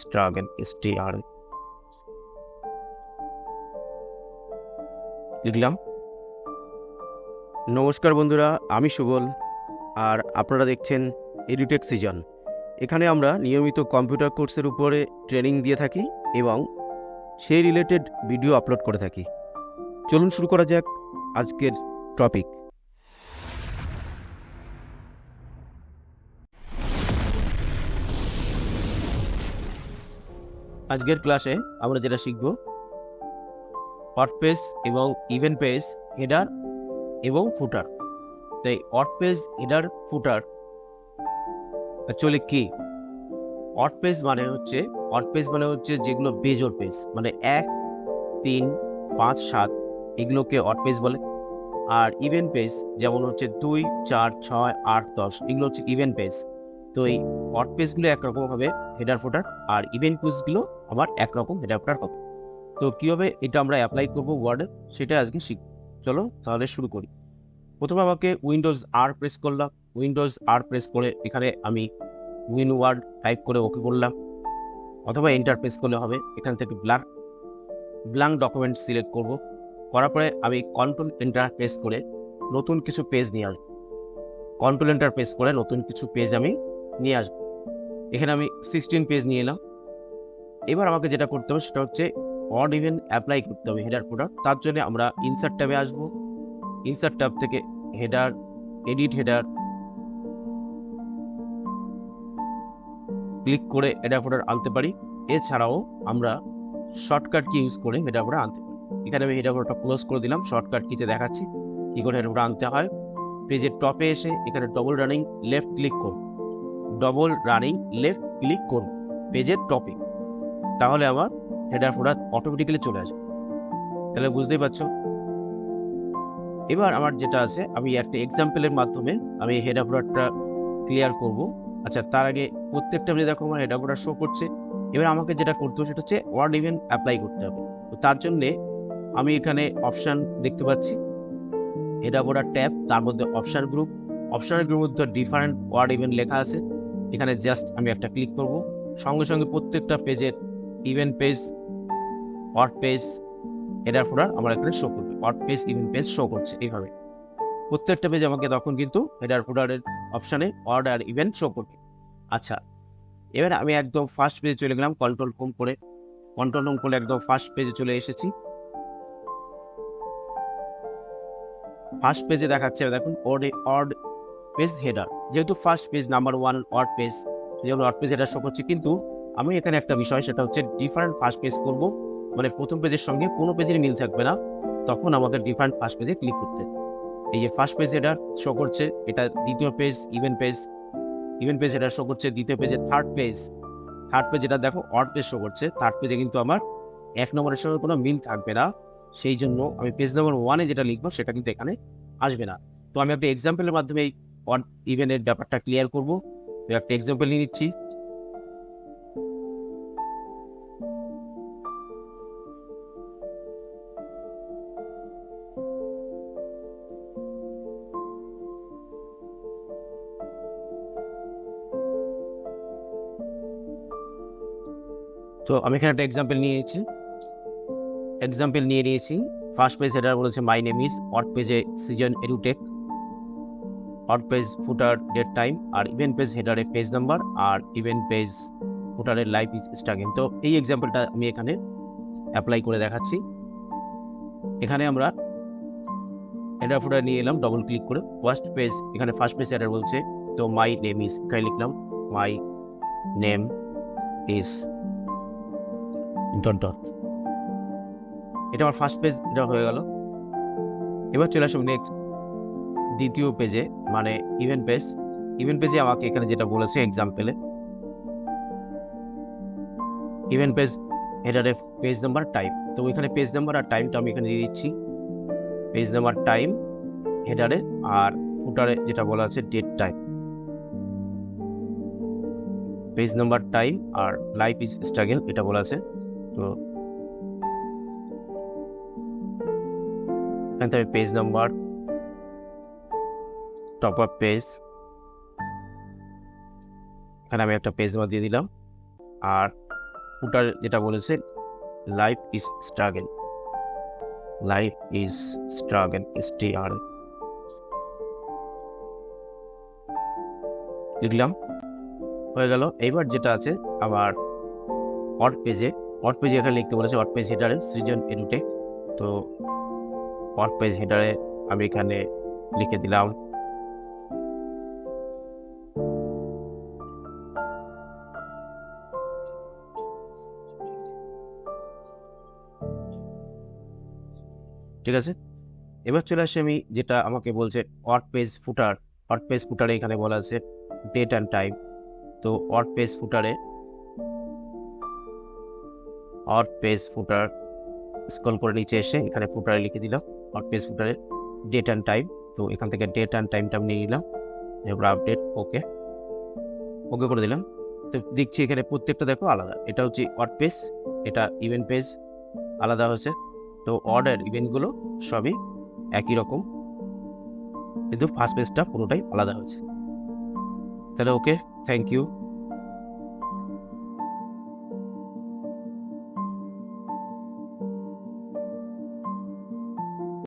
Struggle S T R লিখলাম নমস্কার বন্ধুরা, আমি সুবল। আর আপনারা দেখছেন এডুটেক সিজন এখানে আমরা নিয়মিত কম্পিউটার কোর্সের উপরে ট্রেনিং দিয়ে থাকি এবং সেই রিলেটেড ভিডিও আপলোড করে থাকি। চলুন শুরু করা যাক আজকের টপিক। আজকের ক্লাসে আমরা যেটা শিখব হট পেজ এবং ইভেন্ট পেজ হেডার এবং ফুটার তাই odd page header footer actually কি? হট পেজ মানে হচ্ছে হট পেজ মানে হচ্ছে যেগুলো বেজোর পেজ মানে এক, তিন, পাঁচ, সাত, এগুলোকে হট পেজ বলে। আর ইভেন্ট পেজ যেমন হচ্ছে দুই, চার, ছয়, আট, দশ, এগুলো হচ্ছে ইভেন্ট পেজ তো এই হট পেজগুলো একরকম হবে হেডার ফুটার আর ইভেন্ট পেজগুলো আবার একরকম হেডার ফুটার হবে। তো কীভাবে এটা আমরা অ্যাপ্লাই করব ওয়ার্ডে সেটা আজকে শিখ চলো তাহলে শুরু করি। প্রথমে আমাকে উইন্ডোজ আর প্রেস করলাম। উইন্ডোজ আর প্রেস করে এখানে আমি উইন ওয়ার্ড টাইপ করে ওকে করলাম। অথবা এন্টার প্রেস করলে হবে, এখান থেকে ব্ল্যাক ব্ল্যাঙ্ক ডকুমেন্ট সিলেক্ট করব। করার পরে আমি কন্ট্রোল এন্টার প্রেস করে নতুন কিছু পেজ নিয়ে আসব। কন্ট্রোল এন্টার প্রেস করে নতুন কিছু পেজ আমি নিয়ে আসব। এখানে আমি সিক্সটিন পেজ নিয়ে এলাম। এবার আমাকে যেটা করতে হবে সেটা হচ্ছে অড ইভেন অ্যাপ্লাই করতে হবে হেডার প্রোডাক্ট তার জন্য আমরা ইনসার্ট ট্যাবে আসব। ইনসার্ট ট্যাব থেকে হেডার এডিট হেডার ক্লিক করে হেডার ফোটার আনতে পারি। এছাড়াও আমরা শর্টকাট কি ইউজ করে হেডার ফোটার আনতে পারি। এখানে আমি হেডার ফোটারটা ক্লোজ করে দিলাম শর্টকাট কিতে দেখাচ্ছি। কী করে হেডার ফোটার আনতে হয়? পেজের টপে এসে এখানে ডবল রানিং লেফট ক্লিক করুন। ডবল রানিং লেফট ক্লিক করুন। পেজের টপিক তাহলে আমার হেডার ফোটার অটোমেটিক্যালি চলে আসবে। তাহলে বুঝতেই পারছ? এবার আমার যেটা আছে, আমি একটা এক্সাম্পলের মাধ্যমে আমি হেডার ফোটারটা ক্লিয়ার করব। আচ্ছা তার আগে প্রত্যেকটা আপনি দেখো আমার হেডার ফোটার শো করছে। এবার আমাকে যেটা করতে হবে, সেটা হচ্ছে ওয়ার্ড ইভেন্ট অ্যাপ্লাই করতে হবে। তো তার জন্যে আমি এখানে অপশান দেখতে পাচ্ছি। হেডার ফোটার ট্যাব তার মধ্যে অপশান গ্রুপ অপশানের গ্রুপের মধ্যে ডিফারেন্ট ওয়ার্ড ইভেন্ট লেখা আছে। এখানে জাস্ট আমি একটা ক্লিক করব। সঙ্গে সঙ্গে প্রত্যেকটা পেজের even page word page header footer আমার এখানে শো করবে। Word page even page show করছে এইভাবে। প্রত্যেকটা পেজ আমাকে তখন কিন্তু হেডার ফোটারের অপশানে ওয়ার্ড আর ইভেন্ট শো করবে। আচ্ছা এবার আমি একদম ফার্স্ট পেজে চলে গেলাম কন্ট্রোল হোম করে। কন্ট্রোল হোম করে একদম ফার্স্ট পেজে চলে এসেছি। ফার্স্ট পেজে দেখাচ্ছে, দেখুন অড অড পেজ হেডার যেহেতু first page number one word page যেমন ওয়ার্ড পেজ হেডার শো করছে কিন্তু আমি এখানে একটা বিষয়, সেটা হচ্ছে ডিফারেন্ট ফার্স্ট পেজ করব। মানে প্রথম পেজের সঙ্গে কোনো পেজের মিল থাকবে না, তখন আমাকে ডিফারেন্ট ফার্স্ট পেজে ক্লিক করতে এই যে ফার্স্ট পেজ হেডার শো করছে, এটা দ্বিতীয় page even page even page header show করছে, দ্বিতীয় পেজে থার্ড পেজ থার্ড পেজ এটা দেখো অড পেজ শো করছে থার্ড পেজে কিন্তু আমার এক নম্বরের সঙ্গে কোনো মিল থাকবে না, সেই জন্য আমি পেজ নাম্বার ওয়ানে যেটা লিখব, সেটা কিন্তু এখানে আসবে না। তো আমি একটা এক্সাম্পলের মাধ্যমে এই অড ইভেন্টের ব্যাপারটা ক্লিয়ার করব। তো একটা এক্সাম্পল নিয়ে নিচ্ছি। তো আমি এখানে একটা এক্সাম্পল নিয়েছি। এক্সাম্পল নিয়ে নিয়েছি। ফার্স্ট পেজ হেডার বলেছে মাই নেম ইজ অট পেজে season edutech odd page footer date time আর ইভেন্ট পেজ হেডারের পেজ নাম্বার আর ইভেন্ট পেজ ফুটারের লাইফ স্ট্রাগেল তো এই এক্সাম্পলটা আমি এখানে অ্যাপ্লাই করে দেখাচ্ছি। এখানে আমরা হেডার ফুটার নিয়ে এলাম ডবল ক্লিক করে। ফার্স্ট পেজ এখানে ফার্স্ট পেজ হেডার বলছে, তো মাই নেম ইজ এখানে লিখলাম my name is dot dot এটা আমার ফার্স্ট পেজ এটা হয়ে গেল। এবার চলে আসব নেক্সট দ্বিতীয় পেজে মানে ইভেন্ট পেজ ইভেন্ট পেজে আমাকে এখানে যেটা বলেছে এক্সাম্পলে ইভেন্ট পেজ হেডারে পেজ নাম্বার টাইম তো ওইখানে পেজ নাম্বার আর টাইমটা আমি এখানে দিয়ে দিচ্ছি। পেজ নাম্বার টাইম হেডারে আর ফুটারে যেটা বলা আছে date time page number time R life is struggle এটা বলা আছে। তো এখান page number top up page এখানে আমি একটা পেজ নাম্বার দিয়ে দিলাম। আর ফুটার যেটা বলেছে life is struggle life is struggle S T R লিখলাম হয়ে গেল। এইবার যেটা আছে আবার অট পেজে অট পেজে এখানে লিখতে বলেছে অট পেজ হেডারে সৃজন এডুটেক তো অট পেজ হেডারে আমি এখানে লিখে দিলাম ঠিক আছে? এবার চলে আসি আমি যেটা আমাকে বলছে word page footer word page ফুটারে এখানে বলা আছে ডেট অ্যান্ড টাইম তো ওয়ার্ড পেজ ফুটারে ওয়ার্ড পেজ ফুটার স্ক্রল করে নিচে এসে এখানে ফুটারে লিখে দিলাম। ওয়ার্ড পেজ ফুটারে ডেট অ্যান্ড টাইম তো এখান থেকে ডেট অ্যান্ড টাইমটা আমি নিয়ে নিলাম। এবার আপডেট ওকে ওকে করে দিলাম। তো দেখছি এখানে প্রত্যেকটা দেখো আলাদা। এটা হচ্ছে ওয়ার্ড পেজ এটা ইভেন্ট পেজ আলাদা হয়েছে। তো অর্ডার ইভেন্টগুলো সবই একই রকম। কিন্তু ফার্স্ট পেজটা পুরোটাই আলাদা হয়েছে। তাহলে ওকে থ্যাংক ইউ